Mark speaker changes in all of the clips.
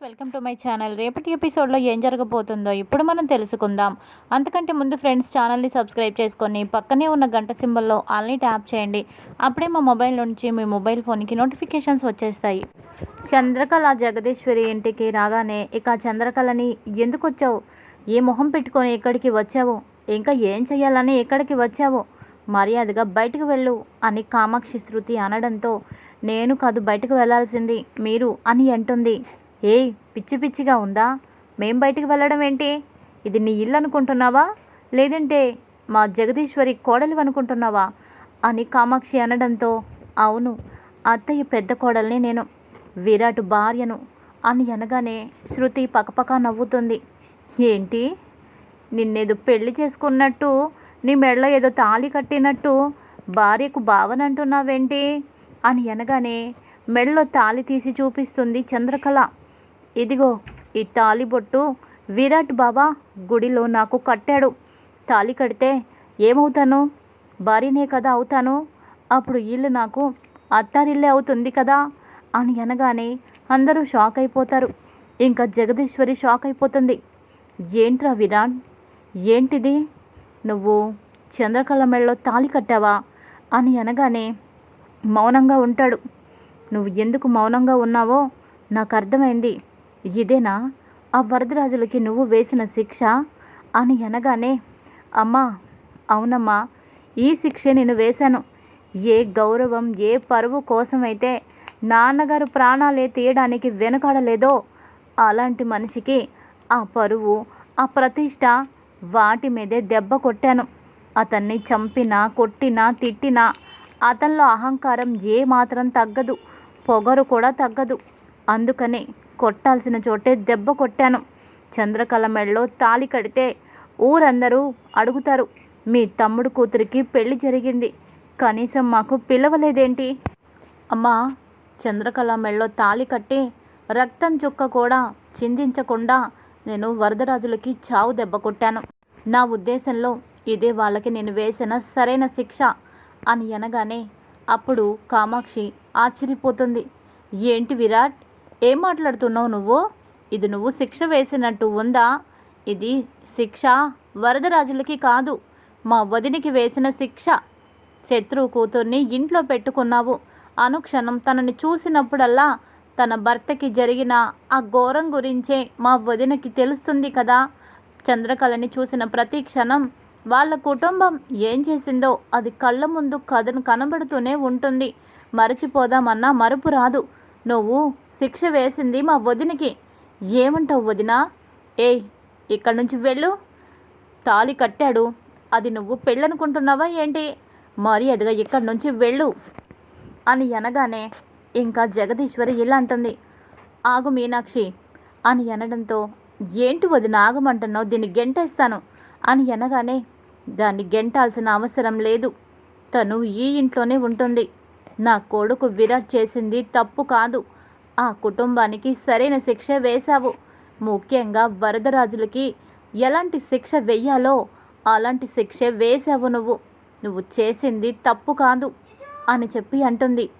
Speaker 1: Friends welcome to my channel. రేపటి ఎపిసోడ్లో ఏం జరగబోతుందో ఇప్పుడు మనం తెలుసుకుందాం. అంతకంటే ముందు ఫ్రెండ్స్ ఛానల్ని సబ్స్క్రైబ్ చేసుకొని పక్కనే ఉన్న గంట సింబల్లో ఆల్ని ట్యాప్ చేయండి. అప్పుడే మా మొబైల్ నుంచి మీ మొబైల్ ఫోన్కి నోటిఫికేషన్స్ వచ్చేస్తాయి. చంద్రకళ జగదీశ్వరి ఇంటికి రాగానే ఇక చంద్రకళని ఎందుకు వచ్చావు? ఏ మొహం పెట్టుకొని ఇక్కడికి వచ్చావు? ఇంకా ఏం చేయాలని ఇక్కడికి వచ్చావు? మర్యాదగా బయటకు వెళ్ళు అని కామాక్షి శృతి అనడంతో నేను కాదు బయటకు వెళ్ళాల్సింది మీరు అని అంటుంది. ఏయ్ పిచ్చి పిచ్చిగా ఉందా? మేం బయటికి వెళ్ళడం ఏంటి? ఇది నీ ఇల్లు అనుకుంటున్నావా? లేదంటే మా జగదీశ్వరి కోడలు అనుకుంటున్నావా? అని కామాక్షి అనడంతో అవును అత్తయ్య పెద్ద కోడల్ని నేను విరాట్ భార్యను అని అనగానే శృతి పకపక నవ్వుతుంది. ఏంటి? నిన్నేదో పెళ్ళి చేసుకున్నట్టు నీ మెడలో ఏదో తాళి కట్టినట్టు భార్యకు భావన అంటున్నావేంటి? అని అనగానే మెడలో తాళి తీసి చూపిస్తుంది చంద్రకళ. ఇదిగో ఈ తాలిబొట్టు విరాట్ బాబా గుడిలో నాకు కట్టాడు. తాళి కడితే ఏమవుతాను? భార్యనే కదా అవుతాను? అప్పుడు ఇల్లు నాకు అత్తారిల్లే అవుతుంది కదా? అని అనగానే అందరూ షాక్ అయిపోతారు. ఇంకా జగదీశ్వరి షాక్ అయిపోతుంది. ఏంట్రా విరాట్? ఏంటిది? నువ్వు చంద్రకళ మెడలో తాళి కట్టావా? అని అనగానే మౌనంగా ఉంటాడు. నువ్వు ఎందుకు మౌనంగా ఉన్నావో నాకు అర్థమైంది. ఇదేనా? ఆ వరదరాజులకి నువ్వు వేసిన శిక్ష? అని అనగానే అమ్మా అవునమ్మా ఈ శిక్షే నేను వేశాను. ఏ గౌరవం ఏ పరువు కోసమైతే నాన్నగారు ప్రాణాలే తీయడానికి వెనుకాడలేదో అలాంటి మనిషికి ఆ పరువు ఆ ప్రతిష్ట వాటి మీదే దెబ్బ కొట్టాను. అతన్ని చంపినా కొట్టినా తిట్టినా అతనిలో అహంకారం ఏ మాత్రం తగ్గదు పొగరు కూడా తగ్గదు. అందుకనే కొట్టాల్సిన చోటే దెబ్బ కొట్టాను. చంద్రకళ మెడలో తాళి కడితే ఊరందరూ అడుగుతారు మీ తమ్ముడు కూతురికి పెళ్ళి జరిగింది. కనీసం మాకు పిలవలేదేంటి? అమ్మా చంద్రకళ మెడలో తాళి కట్టి రక్తం చుక్క కూడా చిందించకుండా నేను వరదరాజులకి చావు దెబ్బ కొట్టాను. నా ఉద్దేశంలో ఇదే వాళ్ళకి నేను వేసిన సరైన శిక్ష అని అనగానే అప్పుడు కామాక్షి ఆశ్చర్యపోతుంది. ఏంటి విరాట్ ఏం మాట్లాడుతున్నావు నువ్వు? ఇది నువ్వు శిక్ష వేసినట్టు ఉందా? ఇది శిక్ష వరదరాజులకి కాదు మా వదినికి వేసిన శిక్ష. శత్రువు కూతుర్ని ఇంట్లో పెట్టుకున్నావు. అనుక్షణం తనని చూసినప్పుడల్లా తన భర్తకి జరిగిన ఆ ఘోరం గురించే మా వదినకి తెలుస్తుంది కదా. చంద్రకళని చూసిన ప్రతి క్షణం వాళ్ళ కుటుంబం ఏం చేసిందో అది కళ్ళ ముందు కథను కనబడుతూనే ఉంటుంది. మరచిపోదామన్నా మరుపు రాదు. నువ్వు శిక్ష వేసింది మా వదినికి. ఏమంటావు వదినా? ఏయ్ ఇక్కడి నుంచి వెళ్ళు. తాళి కట్టాడు. అది నువ్వు పెళ్ళనుకుంటున్నావా ఏంటి? మరి అదిగా ఇక్కడి నుంచి వెళ్ళు అని అనగానే ఇంకా జగదీశ్వరి ఇలా అంటుంది. ఆగు మీనాక్షి అని అనడంతో ఏంటి వదిన ఆగమంటున్నావు? దీన్ని గెంటేస్తాను అని అనగానే దాన్ని గెంటాల్సిన అవసరం లేదు. తను ఈ ఇంట్లోనే ఉంటుంది. నా కొడుకు విరాట్ చేసింది తప్పు కాదు. ఆ కుటుంబానికి సరైన శిక్ష వేశావు. ముఖ్యంగా వరదరాజులకి ఎలాంటి శిక్ష వెయ్యాలో అలాంటి శిక్ష వేశావు నువ్వు. నువ్వు చేసింది తప్పు కాదు అని చెప్పి అంటుంది.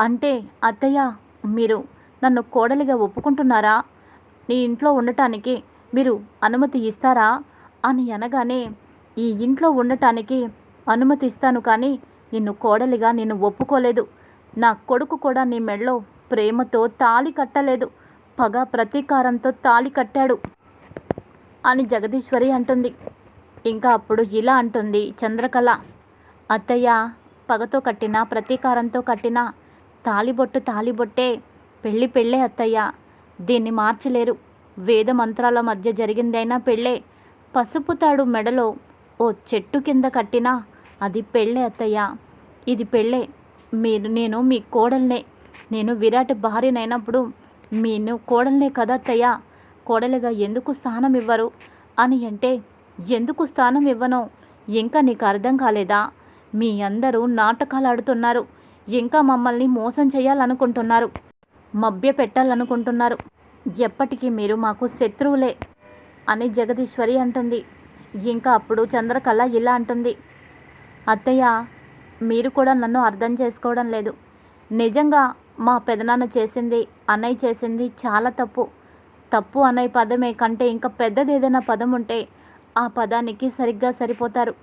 Speaker 1: అంటే అత్తయ్య మీరు నన్ను కోడలిగా ఒప్పుకుంటున్నారా? నీ ఇంట్లో ఉండటానికి మీరు అనుమతి ఇస్తారా? అని అనగానే ఈ ఇంట్లో ఉండటానికి అనుమతి ఇస్తాను కానీ నిన్ను కోడలిగా నేను ఒప్పుకోలేదు. నా కొడుకు కూడా నీ మెడలో ప్రేమతో తాళి కట్టలేదు. పగ ప్రతీకారంతో తాళి కట్టాడు అని జగదీశ్వరి అంటుంది. ఇంకా అప్పుడు ఇలా అంటుంది చంద్రకళ. అత్తయ్య పగతో కట్టిన ప్రతీకారంతో కట్టిన తాలిబొట్టు తాలిబొట్టే పెళ్ళి పెళ్ళే అత్తయ్య. దీన్ని మార్చలేరు. వేద మంత్రాల మధ్య జరిగిందైనా పెళ్ళే. పసుపు తాడు మెడలో ఓ చెట్టు కింద కట్టినా అది పెళ్ళే అత్తయ్య. ఇది పెళ్ళే. మీరు నేను మీ కోడల్నే. నేను విరాట్ భార్యనైనప్పుడు మీను కోడల్నే కదా అత్తయ్య? కోడలిగా ఎందుకు స్థానం ఇవ్వరు? అని అంటే ఎందుకు స్థానం ఇవ్వను? ఇంకా నీకు అర్థం కాలేదా? మీ అందరూ నాటకాలు ఆడుతున్నారు ఇంకా మమ్మల్ని మోసం చేయాలనుకుంటున్నారు. మభ్య పెట్టాలనుకుంటున్నారు ఎప్పటికీ మీరు మాకు శత్రువులే అని జగదీశ్వరి అంటుంది. ఇంకా అప్పుడు చంద్రకళ ఇలా అంటుంది. అత్తయ్య మీరు కూడా నన్ను అర్థం చేసుకోవడం లేదు. నిజంగా మా పెదనాన్న చేసింది అన్నయ్య చేసింది చాలా తప్పు. తప్పు అనే పదమే కంటే ఇంకా పెద్దది ఏదైనా పదం ఉంటే ఆ పదానికి సరిగ్గా సరిపోతారు.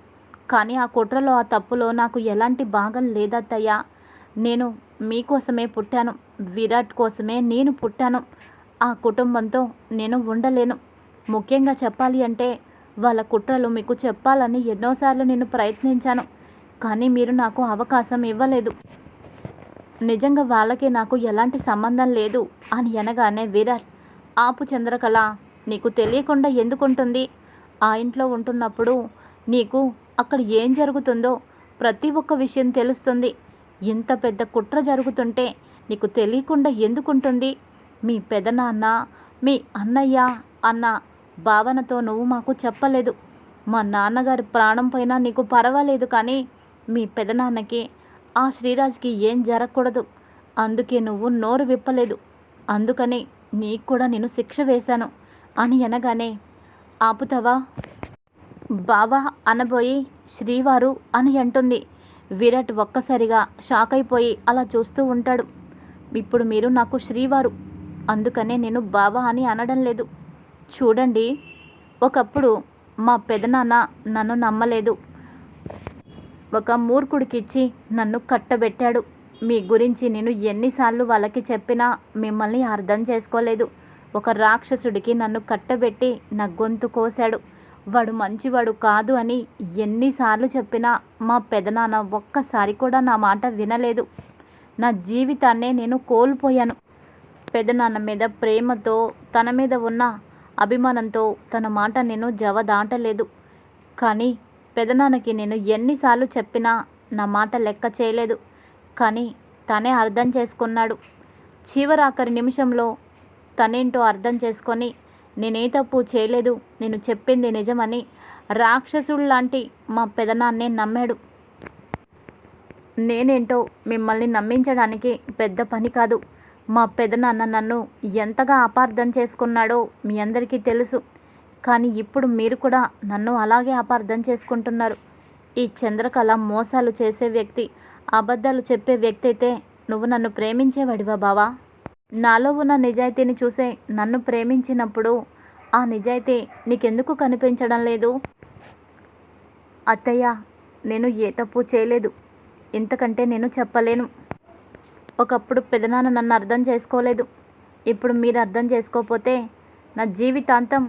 Speaker 1: కానీ ఆ కుట్రలో ఆ తప్పులో నాకు ఎలాంటి భాగం లేదత్తయ్యా. నేను మీకోసమే పుట్టాను విరాట్ కోసమే నేను పుట్టాను. ఆ కుటుంబంతో నేను ఉండలేను. ముఖ్యంగా చెప్పాలి అంటే వాళ్ళ కుట్రలు మీకు చెప్పాలని ఎన్నోసార్లు నేను ప్రయత్నించాను. కానీ మీరు నాకు అవకాశం ఇవ్వలేదు. నిజంగా వాళ్ళకి నాకు ఎలాంటి సంబంధం లేదు అని అనగానే విరాట్ ఆపు చంద్రకళ నీకు తెలియకుండా ఎందుకుంటుంది? ఆ ఇంట్లో ఉంటున్నప్పుడు నీకు అక్కడ ఏం జరుగుతుందో ప్రతి ఒక్క విషయం తెలుస్తుంది. ఇంత పెద్ద కుట్ర జరుగుతుంటే నీకు తెలియకుండా ఎందుకుంటుంది? మీ పెదనాన్న మీ అన్నయ్య అన్న భావనతో నువ్వు మాకు చెప్పలేదు. మా నాన్నగారి ప్రాణం పైన నీకు పర్వాలేదు కానీ మీ పెదనాన్నకి ఆ శ్రీరాజ్కి ఏం జరగకూడదు. అందుకే నువ్వు నోరు విప్పలేదు. అందుకని నీకు కూడా నేను శిక్ష వేశాను అని అనగానే ఆపుతావా? బావా అనబోయి శ్రీవారు అని అంటుంది. విరాట్ ఒక్కసారిగా షాక్ అయిపోయి అలా చూస్తూ ఉంటాడు. ఇప్పుడు మీరు నాకు శ్రీవారు అందుకనే నేను బావా అని అనడం లేదు. చూడండి ఒకప్పుడు మా పెదనాన్న నన్ను నమ్మలేదు. ఒక మూర్ఖుడికిచ్చి నన్ను కట్టబెట్టాడు. మీ గురించి నేను ఎన్నిసార్లు వాళ్ళకి చెప్పినా మిమ్మల్ని అర్థం చేసుకోలేదు. ఒక రాక్షసుడికి నన్ను కట్టబెట్టి నా గొంతు కోశాడు. వాడు మంచివాడు కాదు అని ఎన్నిసార్లు చెప్పినా మా పెదనాన్న ఒక్కసారి కూడా నా మాట వినలేదు. నా జీవితాన్నే నేను కోల్పోయాను. పెదనాన్న మీద ప్రేమతో తన మీద ఉన్న అభిమానంతో తన మాట నేను జవదాటలేదు కానీ పెదనాన్నకి నేను ఎన్నిసార్లు చెప్పినా నా మాట లెక్క చేయలేదు. కానీ తనే అర్థం చేసుకున్నాడు. చివరాఖరి నిమిషంలో తనేంటో అర్థం చేసుకొని నేనే తప్పు చేయలేదు. నేను చెప్పింది నిజమని రాక్షసుడు లాంటి మా పెదనాన్నే నమ్మాడు. నేనేంటో మిమ్మల్ని నమ్మించడానికి పెద్ద పని కాదు. మా పెదనాన్న నన్ను ఎంతగా అపార్థం చేసుకున్నాడో మీ అందరికీ తెలుసు. కానీ ఇప్పుడు మీరు కూడా నన్ను అలాగే అపార్థం చేసుకుంటున్నారు. ఈ చంద్రకళ మోసాలు చేసే వ్యక్తి అబద్ధాలు చెప్పే వ్యక్తి అయితే నువ్వు నన్ను ప్రేమించేవాడివా బావా? నాలో ఉన్న నిజాయితీని చూసే నన్ను ప్రేమించినప్పుడు ఆ నిజాయితీ నీకెందుకు కనిపించడం లేదు? అత్తయ్య నేను ఏ తప్పు చేయలేదు. ఇంతకంటే నేను చెప్పలేను. ఒకప్పుడు పెదనాన్న నన్ను అర్థం చేసుకోలేదు. ఇప్పుడు మీరు అర్థం చేసుకోకపోతే నా జీవితాంతం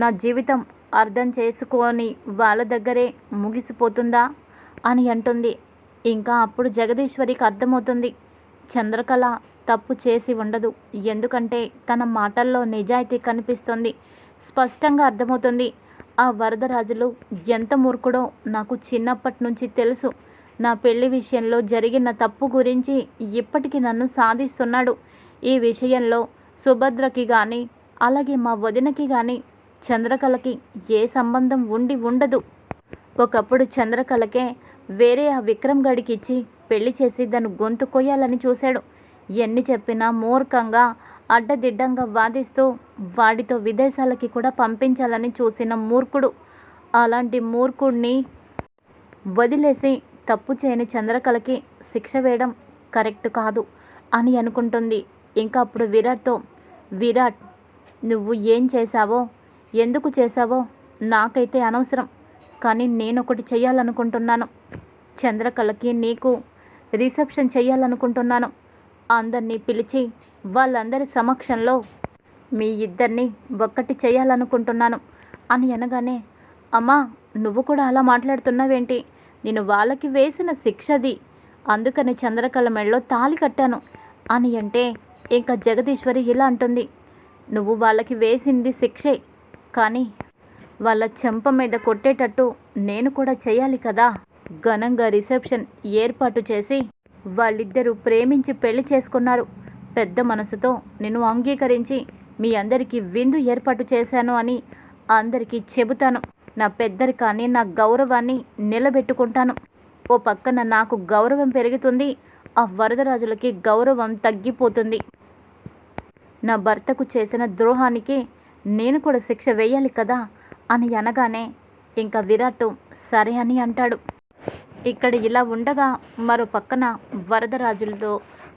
Speaker 1: నా జీవితం అర్థం చేసుకొని వాళ్ళ దగ్గరే ముగిసిపోతుందా అని అంటుంది. ఇంకా అప్పుడు జగదీశ్వరికి అర్థమవుతుంది. చంద్రకళ తప్పు చేసి ఉండదు. ఎందుకంటే తన మాటల్లో నిజాయితీ కనిపిస్తుంది. స్పష్టంగా అర్థమవుతుంది. ఆ వరదరాజులు ఎంత మూర్ఖుడో నాకు చిన్నప్పటి నుంచి తెలుసు. నా పెళ్ళి విషయంలో జరిగిన తప్పు గురించి ఇప్పటికీ నన్ను సాధిస్తున్నాడు. ఈ విషయంలో సుభద్రకి కానీ అలాగే మా వదినకి కానీ చంద్రకళకి ఏ సంబంధం ఉండి ఉండదు. ఒకప్పుడు చంద్రకళకే వేరే ఆ విక్రమ్ గడికి ఇచ్చి పెళ్ళి చేసి దాన్ని గొంతు కొయ్యాలని చూశాడు. ఎన్ని చెప్పినా మూర్ఖంగా అడ్డదిడ్డంగా వాదిస్తూ వాడితో విదేశాలకి కూడా పంపించాలని చూసిన మూర్ఖుడు. అలాంటి మూర్ఖుడిని వదిలేసి తప్పు చేయని చంద్రకళకి శిక్ష వేయడం కరెక్ట్ కాదు అని అనుకుంటుంది. ఇంకా అప్పుడు విరాట్తో విరాట్ నువ్వు ఏం చేశావో ఎందుకు చేశావో నాకైతే అనవసరం కానీ నేను ఒకటి చేయాలనుకుంటున్నాను చంద్రకళకి నీకు రిసెప్షన్ చేయాలనుకుంటున్నాను అందరినీ పిలిచి వాళ్ళందరి సమక్షంలో మీ ఇద్దరిని ఒక్కటి చేయాలనుకుంటున్నాను అని అనగానే అమ్మా నువ్వు కూడా అలా మాట్లాడుతున్నావేంటి? నేను వాళ్ళకి వేసిన శిక్షది. అందుకని చంద్రకళ మెళ్ళలో తాళి కట్టాను అని అంటే ఇంకా జగదీశ్వరి ఇలా అంటుంది నువ్వు వాళ్ళకి వేసింది శిక్షే. కానీ వాళ్ళ చెంప మీద కొట్టేటట్టు నేను కూడా చేయాలి కదా? ఘనంగా రిసెప్షన్ ఏర్పాటు చేసి వాళ్ళిద్దరూ ప్రేమించి పెళ్ళి చేసుకున్నారు. పెద్ద మనసుతో నేను అంగీకరించి మీ అందరికీ విందు ఏర్పాటు చేశాను అని అందరికీ చెబుతాను. నా పెద్దరికాన్ని నా గౌరవాన్ని నిలబెట్టుకుంటాను. ఓ పక్కన నాకు గౌరవం పెరుగుతుంది. ఆ వరదరాజులకి గౌరవం తగ్గిపోతుంది. నా భర్తకు చేసిన ద్రోహానికి నేను కూడా శిక్ష వేయాలి కదా అని అనగానే ఇంకా విరాట్ సరే అని అంటాడు. ఇక్కడ ఇలా ఉండగా మరో పక్కన వరదరాజులతో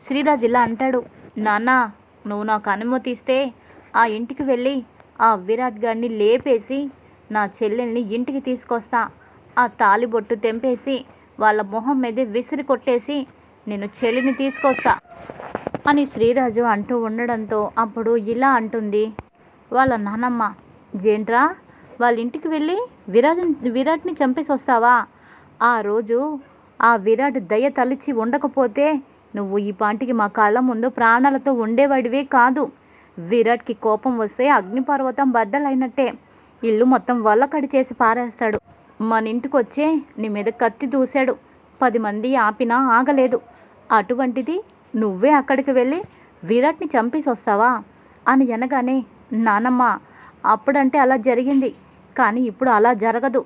Speaker 1: శ్రీరాజు ఇలా అంటాడు. నాన్న నువ్వు నాకు అనుమతి ఇస్తే ఆ ఇంటికి వెళ్ళి ఆ విరాట్ గారిని లేపేసి నా చెల్లెల్ని ఇంటికి తీసుకొస్తా. ఆ తాలిబొట్టు తెంపేసి వాళ్ళ మొహం మీదే విసిరి కొట్టేసి నేను చెల్లిని తీసుకొస్తా అని శ్రీరాజు అంటూ ఉండడంతో అప్పుడు ఇలా అంటుంది. వాళ్ళ నానమ్మ జేంట్రా వాళ్ళ ఇంటికి వెళ్ళి విరాజ్ విరాట్ని చంపేసి వస్తావా? ఆ రోజు ఆ విరాట్ దయ తలిచి ఉండకపోతే నువ్వు ఈ పాంటికి మా కళ్ళ ముందు ప్రాణాలతో ఉండేవాడివే కాదు. విరాట్కి కోపం వస్తే అగ్నిపర్వతం బద్దలైనట్టే. ఇల్లు మొత్తం వల్లకడి చేసి పారేస్తాడు. మన ఇంటికి వచ్చే నీ మీద కత్తి దూశాడు. పది మంది ఆపినా ఆగలేదు. అటువంటిది నువ్వే అక్కడికి వెళ్ళి విరాట్ని చంపేసి వస్తావా? అని అనగానే నానమ్మ అప్పుడంటే అలా జరిగింది కానీ ఇప్పుడు అలా జరగదు.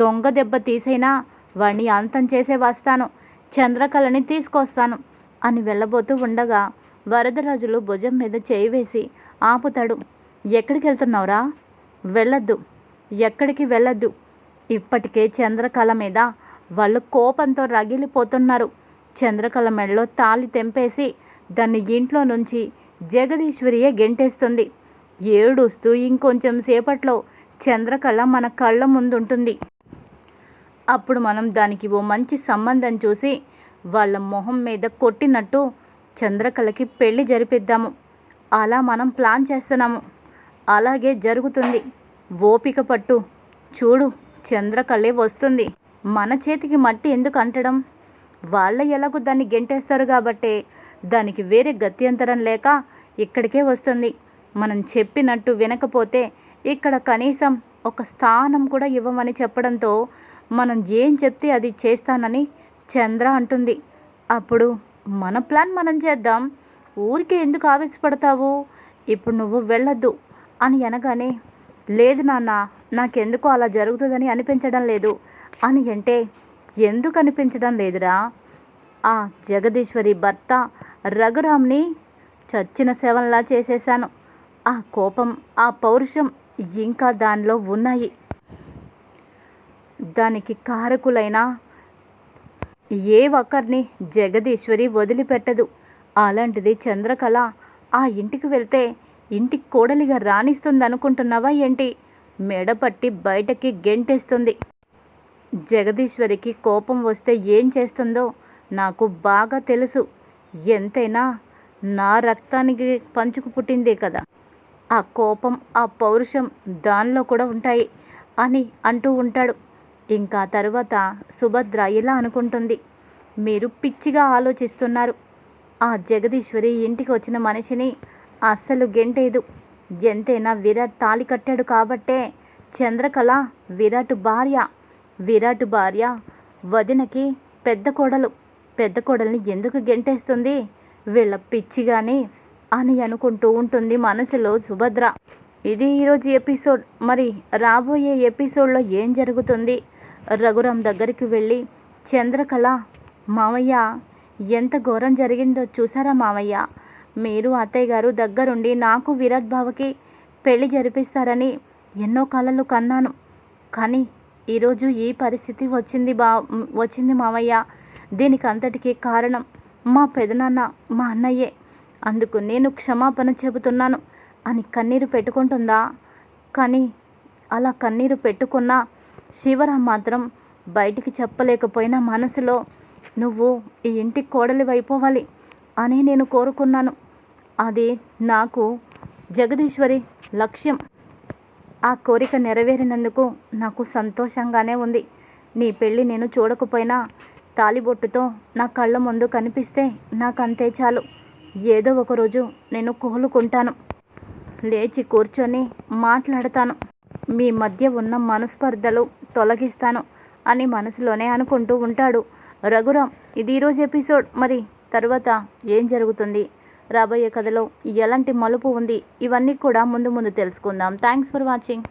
Speaker 1: దొంగ దెబ్బ తీసైనా వాణ్ణి అంతం చేసే వస్తాను చంద్రకళని తీసుకొస్తాను అని వెళ్ళబోతూ ఉండగా వరదరాజులు భుజం మీద చేయి వేసి ఆపుతాడు. ఎక్కడికి వెళ్తున్నావురా? వెళ్ళొద్దు. ఎక్కడికి వెళ్ళొద్దు? ఇప్పటికే చంద్రకళ మీద వాళ్ళు కోపంతో రగిలిపోతున్నారు. చంద్రకళ మెడలో తాలి తెంపేసి దాన్ని ఇంట్లో నుంచి జగదీశ్వరియే గెంటేస్తుంది. ఏడుస్తూ ఇంకొంచెం సేపట్లో చంద్రకళ మన కళ్ళ ముందుంటుంది. అప్పుడు మనం దానికి ఓ మంచి సంబంధం చూసి వాళ్ళ మొహం మీద కొట్టినట్టు చంద్రకళకి పెళ్ళి జరిపిద్దాము. అలా మనం ప్లాన్ చేస్తున్నాము. అలాగే జరుగుతుంది. ఓపిక పట్టు. చూడు చంద్రకళే వస్తుంది. మన చేతికి మట్టి ఎందుకు అంటడం? వాళ్ళ ఎలాగో దాన్ని గెంటేస్తారు కాబట్టే దానికి వేరే గత్యంతరం లేక ఇక్కడికే వస్తుంది. మనం చెప్పినట్టు వినకపోతే ఇక్కడ కనీసం ఒక స్థానం కూడా ఇవ్వమని చెప్పడంతో మనం ఏం చెప్తే అది చేస్తానని చంద్ర అంటుంది. అప్పుడు మన ప్లాన్ మనం చేద్దాం. ఊరికే ఎందుకు ఆవేశపడతావు? ఇప్పుడు నువ్వు వెళ్ళొద్దు అని అనగానే లేదు నాన్న నాకెందుకు అలా జరుగుతుందని అనిపించడం లేదు అని అంటే ఎందుకు అనిపించడం లేదురా? ఆ జగదీశ్వరి భర్త రఘురామ్ని చచ్చిన శవంలా చేసేశాను. ఆ కోపం ఆ పౌరుషం ఇంకా దానిలో ఉన్నాయి. దానికి కారకులైన ఏ ఒక్కరిని జగదీశ్వరి వదిలిపెట్టదు. అలాంటిది చంద్రకళ ఆ ఇంటికి వెళ్తే ఇంటికి కోడలిగా రాణిస్తుందనుకుంటున్నావా ఏంటి? మెడపట్టి బయటకి గెంటేస్తుంది. జగదీశ్వరికి కోపం వస్తే ఏం చేస్తుందో నాకు బాగా తెలుసు. ఎంతైనా నా రక్తానికి పంచుకు పుట్టిందే కదా. ఆ కోపం ఆ పౌరుషం దానిలో కూడా ఉంటాయి అని అంటూ ఉంటాడు. ఇంకా తర్వాత సుభద్ర ఇలా అనుకుంటుంది. మీరు పిచ్చిగా ఆలోచిస్తున్నారు. ఆ జగదీశ్వరి ఇంటికి వచ్చిన మనిషిని అస్సలు గెంటేదు ఎంతైనా విరాట్ తాలి కట్టాడు కాబట్టే చంద్రకళ విరాట్ భార్య. విరాట్ భార్య వదినకి పెద్ద కోడలు. పెద్ద కోడల్ని ఎందుకు గెంటేస్తుంది? వీళ్ళ పిచ్చిగాని అని అనుకుంటూ ఉంటుంది మనసులో సుభద్ర. ఇది ఈరోజు ఎపిసోడ్. మరి రాబోయే ఎపిసోడ్లో ఏం జరుగుతుంది? రఘురాం దగ్గరికి వెళ్ళి చంద్రకళ మావయ్య ఎంత ఘోరం జరిగిందో చూసారా మావయ్య? మీరు అత్తయ్య గారు దగ్గరుండి నాకు విరాట్ బావకి పెళ్ళి జరిపిస్తారని ఎన్నో కళలు కన్నాను. కానీ ఈరోజు ఈ పరిస్థితి వచ్చింది బా వచ్చింది మావయ్య. దీనికి అంతటికీ కారణం మా పెదనాన్న మా అన్నయ్యే. అందుకు నేను క్షమాపణ చెబుతున్నాను. అని కన్నీరు పెట్టుకుంటుందా? కానీ అలా కన్నీరు పెట్టుకున్న శివరాం మాత్రం బయటికి చెప్పలేకపోయినా మనసులో నువ్వు ఈ ఇంటి కోడలి అయిపోవాలి అని నేను కోరుకున్నాను. అది నాకు జగదీశ్వరి లక్ష్యం. ఆ కోరిక నెరవేరినందుకు నాకు సంతోషంగానే ఉంది. నీ పెళ్ళి నేను చూడకపోయినా తాలిబొట్టుతో నా కళ్ళ ముందు కనిపిస్తే నాకు అంతే చాలు. ఏదో ఒకరోజు నేను కోలుకుంటాను. లేచి కూర్చొని మాట్లాడతాను. మీ మధ్య ఉన్న మనస్పర్ధలు తొలగిస్తాను అని మనసులోనే అనుకుంటూ ఉంటాడు. రఘురామ్ ఇది ఈరోజు ఎపిసోడ్. మరి తర్వాత ఏం జరుగుతుంది? రాబోయే కథలో ఎలాంటి మలుపు ఉంది? ఇవన్నీ కూడా ముందు ముందు తెలుసుకుందాం. Thanks for watching.